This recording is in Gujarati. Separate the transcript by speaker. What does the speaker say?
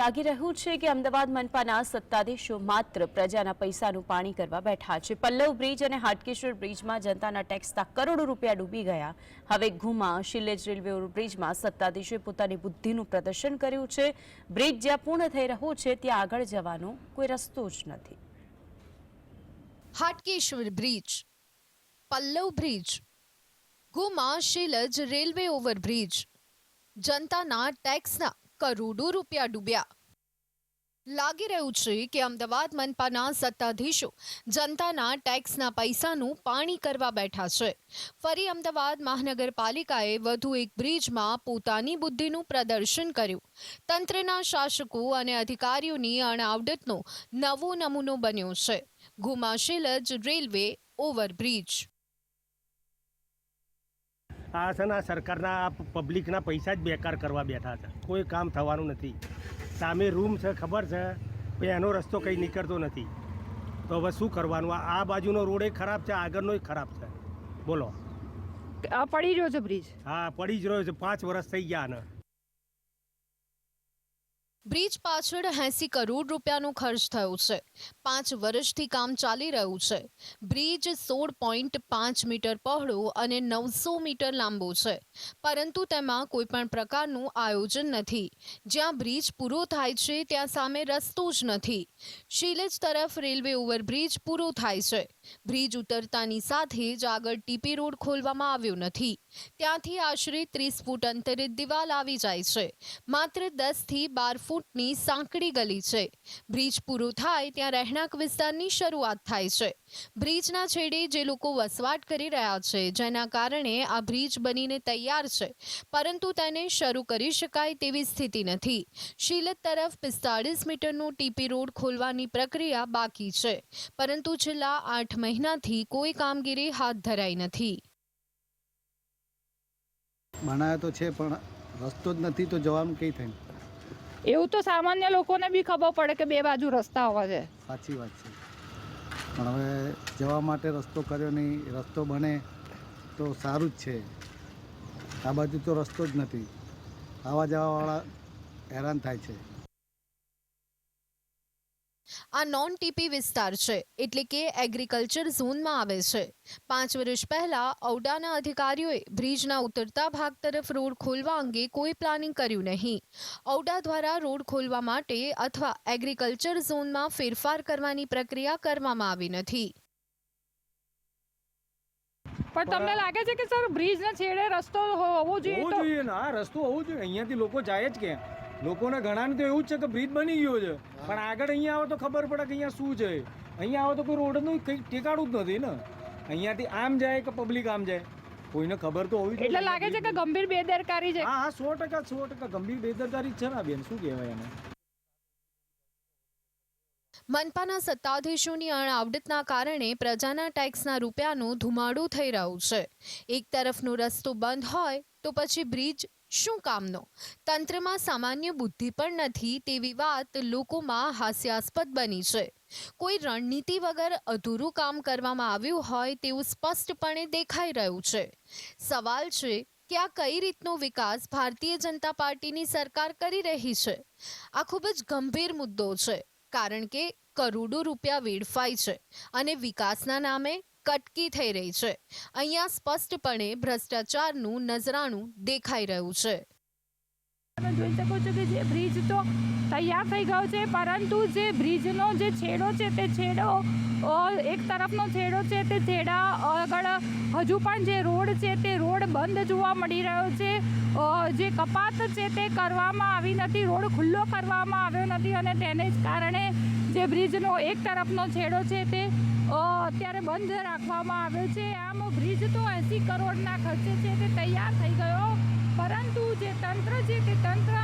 Speaker 1: લાગી રહ્યું છે કે અમદાવાદ મનપાના સત્તાધીશો માત્ર પ્રજાના પૈસાનું પાણી કરવા બેઠા છે. પલ્લવ બ્રિજ અને હાટકેશ્વર બ્રિજમાં જનતાના ટેક્સના કરોડો રૂપિયા ડૂબી ગયા. હવે ઘુમા શિલેજ રેલવે બ્રિજમાં સત્તાધીશોએ પોતાની બુદ્ધિનું પ્રદર્શન કર્યું છે. બ્રિજ જ્યાં પૂર્ણ થઈ રહ્યો છે, ત્યાં આગળ જવાનો કોઈ રસ્તો જ નથી.
Speaker 2: હાટકેશ્વર બ્રિજ, પલ્લવ બ્રિજ ગુમા શિલજ રેલવે ઓવરબ્રિજ જનતાના ટેક્સના કરોડો રૂપિયા ડૂબ્યા. લાગી રહ્યું છે કે અમદાવાદ મનપાના સત્તાધીશો જનતાના ટેક્સના પૈસાનું પાણી કરવા બેઠા છે. ફરી અમદાવાદ મહાનગરપાલિકાએ વધુ એક બ્રિજમાં પોતાની બુદ્ધિનું પ્રદર્શન કર્યું. તંત્રના શાસકો અને અધિકારીઓની અણઆવડતનો નવો નમૂનો બન્યો છે. ગુમાશિલજ રેલવે ઓવરબ્રિજ
Speaker 3: આ છે ને આ સરકારના આ પબ્લિકના પૈસા જ બેકાર કરવા બેઠા છે. કોઈ કામ થવાનું નથી. સામે રૂમ છે ખબર છે? પણ એનો રસ્તો કંઈ નીકળતો નથી. તો હવે શું કરવાનું? આ આ બાજુનો રોડ ખરાબ છે આગળનો ખરાબ છે. બોલો.
Speaker 4: આ પડી રહ્યો છે બ્રિજ
Speaker 3: હા પડી જ રહ્યો છે. પાંચ વર્ષ થઈ ગયા આને.
Speaker 2: બ્રિજ પાછળ એસી કરોડ રૂપિયાનો ખર્ચ થયો છે. પાંચ વર્ષથી કામ ચાલી રહ્યું છે. બ્રિજ સોળ પોઈન્ટ પાંચ મીટર પહોળો અને નવસો મીટર લાંબો છે. પરંતુ તેમાં કોઈપણ પ્રકારનું આયોજન નથી. જ્યાં બ્રિજ પૂરો થાય છે, ત્યાં સામે રસ્તો જ નથી. શિલેજ તરફ રેલવે ઓવરબ્રિજ પૂરો થાય છે. બ્રિજ ઉતરતાની સાથે જ આગળ ટીપી રોડ ખોલવામાં આવ્યો નથી. ત્યાંથી આશરે ત્રીસ ફૂટ અંતરે દિવાલ આવી જાય છે. માત્ર દસથી બાર ફૂટની સાંકડી ગલી છે. બ્રિજ પૂરો થાય ત્યાં રહેણાંક વિસ્તારની શરૂઆત થાય છે. બ્રિજના છેડે જે લોકો વસવાટ કરી રહ્યા છે, જેના કારણે આ બ્રિજ બનીને તૈયાર છે, પરંતુ તેને શરૂ કરી શકાય તેવી સ્થિતિ નથી. શીલત તરફ પિસ્તાળીસ મીટરનું ટીપી રોડ ખોલવાની પ્રક્રિયા બાકી છે, પરંતુ છેલ્લા આઠ મહિનાથી કોઈ કામગીરી હાથ ધરાઈ નથી.
Speaker 5: બનાવ્યો તો છે, પણ રસ્તો જ નથી તો જવાનું કઈ થાય?
Speaker 4: એવું તો સામાન્ય લોકોને બી ખબર પડે કે બે બાજુ રસ્તા હોવા છે.
Speaker 5: સાચી વાત છે. પણ હવે જવા માટે રસ્તો કર્યો નહીં, રસ્તો બને તો સારું જ છે. આ બાજુ તો રસ્તો જ નથી. આવા જવાવાળા હેરાન થાય છે.
Speaker 2: આ નોન ટીપી વિસ્તાર છે એટલે કે એગ્રીકલ્ચર ઝોનમાં આવે છે. પાંચ વર્ષ પહેલા ઔડાના અધિકારીઓએ બ્રિજના ઉતરતા ભાગ તરફ રોડ ખોલવા અંગે કોઈ પ્લાનિંગ કર્યું નહીં. ઔડા દ્વારા રોડ ખોલવા માટે અથવા એગ્રીકલ્ચર ઝોનમાં ફેરફાર કરવાની પ્રક્રિયા કરવામાં આવી નથી.
Speaker 4: પણ તમને લાગે છે કે સર બ્રિજના છેડે રસ્તો હોવો જોઈએ
Speaker 6: હોવું
Speaker 4: તો?
Speaker 6: જોઈએ ને આ રસ્તો હોવું જોઈએ. અહીંયાથી લોકો જાય જ ક્યાં લોકોને ઘણાને તો એવું જ છે કે બ્રિજ બની ગયો છે. પણ આગળ અહીંયા આવો તો ખબર પડે કે અહીંયા શું છે. અહીંયા આવો તો કોઈ રોડનું કંઈ ટેકાડું જ નથી ને. અહીંયાથી આમ જાય કે પબ્લિક આમ જાય? કોઈને ખબર તો હોવી
Speaker 4: એટલે લાગે છે કે ગંભીર બેદરકારી છે.
Speaker 6: હા હા સો ટકા સો ટકા ગંભીર બેદરકારી છે ને બેન. શું કહેવાય એને?
Speaker 2: મનપાના સત્તાધીશોની અણઆવડતના કારણે પ્રજાના ટેક્સના રૂપિયાનું ધુમાડું થઈ રહ્યું છે. એક તરફનો રસ્તો બંધ હોય તો પછી બ્રિજ શું કામનો? તંત્રમાં સામાન્ય બુદ્ધિ પણ નથી તેવી વાત લોકોમાં હાસ્યાસ્પદ બની છે. કોઈ રણનીતિ વગર અધૂરું કામ કરવામાં આવ્યું હોય તેવું સ્પષ્ટપણે દેખાઈ રહ્યું છે. સવાલ છે કે આ કઈ રીતનો વિકાસ ભારતીય જનતા પાર્ટીની સરકાર કરી રહી છે? આ ખૂબ જ ગંભીર મુદ્દો છે, કારણ કે કરોડો રૂપિયા વેડફાય છે અને વિકાસના નામે કટકી થઈ રહી છે. અહીંયા સ્પષ્ટપણે ભ્રષ્ટાચારનું નજરાણું દેખાઈ રહ્યું છે.
Speaker 4: તમે જોઈ શકો છો કે જે બ્રિજ તો તૈયાર થઈ ગયો છે, પરંતુ જે બ્રિજનો જે છેડો છે તે છેડો એક તરફનો છેડો છે તે છેડા આગળ હજુ પણ જે રોડ છે તે રોડ બંધ જોવા મળી રહ્યો છે. જે કપાત છે તે કરવામાં આવી નથી, રોડ ખુલ્લો કરવામાં આવ્યો નથી અને તેને જ કારણે જે બ્રિજનો એક તરફનો છેડો છે તે અત્યારે બંધ રાખવામાં આવ્યો છે. આમ બ્રિજ તો એંસી કરોડના ખર્ચે છે તે તૈયાર થઈ ગયો. પરંતુ જે તંત્ર છે તે તંત્ર